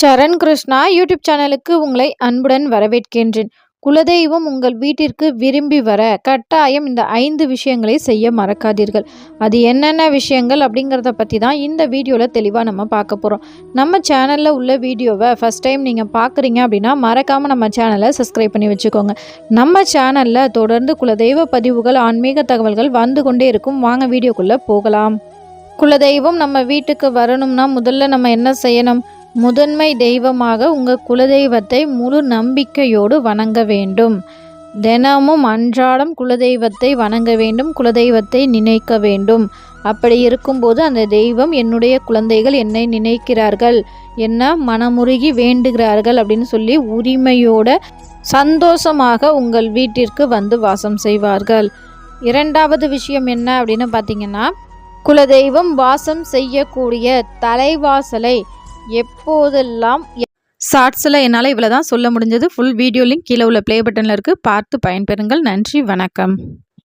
சரண் Krishna YouTube சேனலுக்கு உங்களை அன்புடன் வரவேற்கின்றேன். குலதெய்வம் உங்கள் வீட்டிற்கு விரும்பி வர கட்டாயம் இந்த ஐந்து விஷயங்களை செய்ய மறக்காதீர்கள். அது என்னென்ன விஷயங்கள் அப்படிங்கிறத பற்றி தான் இந்த வீடியோவில் தெளிவாக நம்ம பார்க்க போகிறோம் நம்ம சேனலில் உள்ள வீடியோவை ஃபஸ்ட் டைம் நீங்கள் பார்க்குறீங்க அப்படின்னா மறக்காமல் நம்ம சேனலை சப்ஸ்கிரைப் பண்ணி வச்சுக்கோங்க. நம்ம சேனலில் தொடர்ந்து குலதெய்வ பதிவுகள் ஆன்மீக தகவல்கள் வந்து கொண்டே இருக்கும். வாங்க வீடியோக்குள்ளே போகலாம். குலதெய்வம் நம்ம வீட்டுக்கு வரணும்னா முதல்ல நம்ம என்ன செய்யணும்? முதன்மை தெய்வமாக உங்கள் குலதெய்வத்தை முழு நம்பிக்கையோடு வணங்க வேண்டும். தினமும் அன்றாடம் குலதெய்வத்தை வணங்க வேண்டும் குலதெய்வத்தை நினைக்க வேண்டும். அப்படி இருக்கும்போது அந்த தெய்வம் என்னுடைய குழந்தைகள் என்னை நினைக்கிறார்கள் என்ன மனமுருகி வேண்டுகிறார்கள் அப்படின்னு சொல்லி உரிமையோட சந்தோஷமாக உங்கள் வீட்டிற்கு வந்து வாசம் செய்வார்கள். இரண்டாவது விஷயம் என்ன அப்படின்னு பார்த்தீங்கன்னா குலதெய்வம் வாசம் செய்யக்கூடிய தலைவாசலை எப்போதெல்லாம் ஷார்ட்ஸில் என்னால் இவ்வளோ தான் சொல்ல முடிஞ்சது. ஃபுல் வீடியோ லிங்க் கீழே உள்ள ப்ளே பட்டனில் இருக்குது பார்த்து பயன்பெறுங்கள். நன்றி. வணக்கம்.